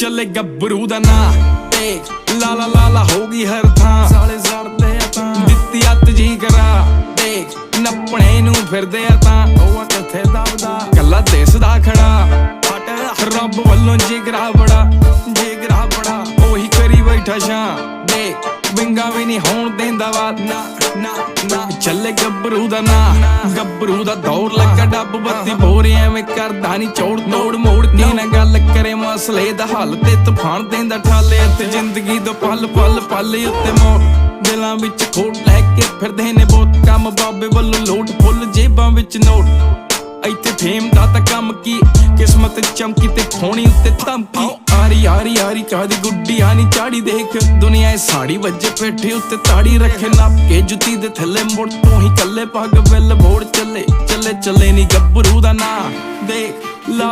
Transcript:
ਚੱਲੇ ਗੱਭਰੂ ਦਾ ਨਾਂ। ਤੇ ਲਾ ਲਾ ਲਾ ਲਾ ਹੋ ਗਈ ਹਰ ਥਾਂ। ਸਾਲੇ ਸੜਦੇ ਆ ਤਾਂ। ਦਿੱਤੀ ਅੱਤ ਜੀ ਕਰਾ। ਦੇਖ। ਨੱਪਣੇ ਨੂੰ ਫਿਰਦੇ ਆ ਤਾਂ। ਉਹ ਕਿੱਥੇ ਦਬਦਾ। ਕੱਲਾ ਦਿਸਦਾ ਖੜਾ। ਫਟ ਰੱਬ ਵੱਲੋਂ ਜਿਗਰਾ ਬੜਾ ਜਿਗਰਾ ਬੜਾ ਉਹੀ ਕਰੀ ਬੈਠਾ ਸ਼ਾਂ। ਦੇਖ। ਵਿੰਗਾ ਵੀ ਨਹੀਂ ਹੋਣ ਦਿੰਦਾ ਵਾ। ਨਾ ਨਾ ਨਾ। ਚੱਲੇ ਗੱਭਰੂ ਦਾ ਨਾਂ। ਗੱਭਰੂ ਦਾ ਦੌਰ ਲੱਗਾ ਡੱਬ ਬੱਤੀ। ਬੋਰੇ ਐਵੇਂ ਕਰਦਾ ਨਹੀਂ ਚੌੜ ਤੋੜ ਮੋੜ। ਕੇ ਨਾ ਗੱਲ ਕਰੇ ਮਸਲੇ ਦਾ ਹੱਲ ਤੇ ਤੂਫਾਨ ਦੇਂਦਾ ਠਾਲੇ ਤੇ ਜ਼ਿੰਦਗੀ ਦਾ ਪਲ ਪਲ ਪਲ ਉੱਤੇ ਮੋੜ ਦਿਲਾਂ ਵਿੱਚ ਖੋਟ ਲੈ ਕੇ ਫਿਰਦੇ ਨੇ ਬਹੁਤ ਕੰਮ। ਬਾਬੇ ਵੱਲੋਂ ਲੋਟ ਫੁੱਲ ਜੇਬਾਂ ਵਿੱਚ ਨੋਟ। ਇੱਥੇ ਫੇਮ ਦਾ ਤਾਂ ਕੰਮ ਕੀ? ਕਿਸਮਤ ਚਮਕੀ ਤੇ ਖੋਣੀ ਉੱਤੇ ਧਮਕੀ। ਆਰੀ ਆਰੀ ਆਰੀ ਕਾਦੀ ਗੁੱਡੀ ਆਨੀ ਚਾੜੀ ਦੇਖ। ਦੁਨੀਆ ਇਹ ਸਾੜੀ ਵੱਜੇ ਪੇਠੇ ਉੱਤੇ ਤਾੜੀ ਰੱਖੇ ਨੱਪ ਕੇ ਜੁੱਤੀ ਦੇ ਥੱਲੇ ਮੁੜ ਤੋਂ ਹੀ ਕੱਲੇ ਪੱਗ ਬਿੱਲ ਮੋੜ ਚੱਲੇ ਚੱਲੇ ਚੱਲੇ ਨਹੀਂ ਗੱਭਰੂ ਦਾ ਨਾਂ। ਦੇਖ, ਲਾ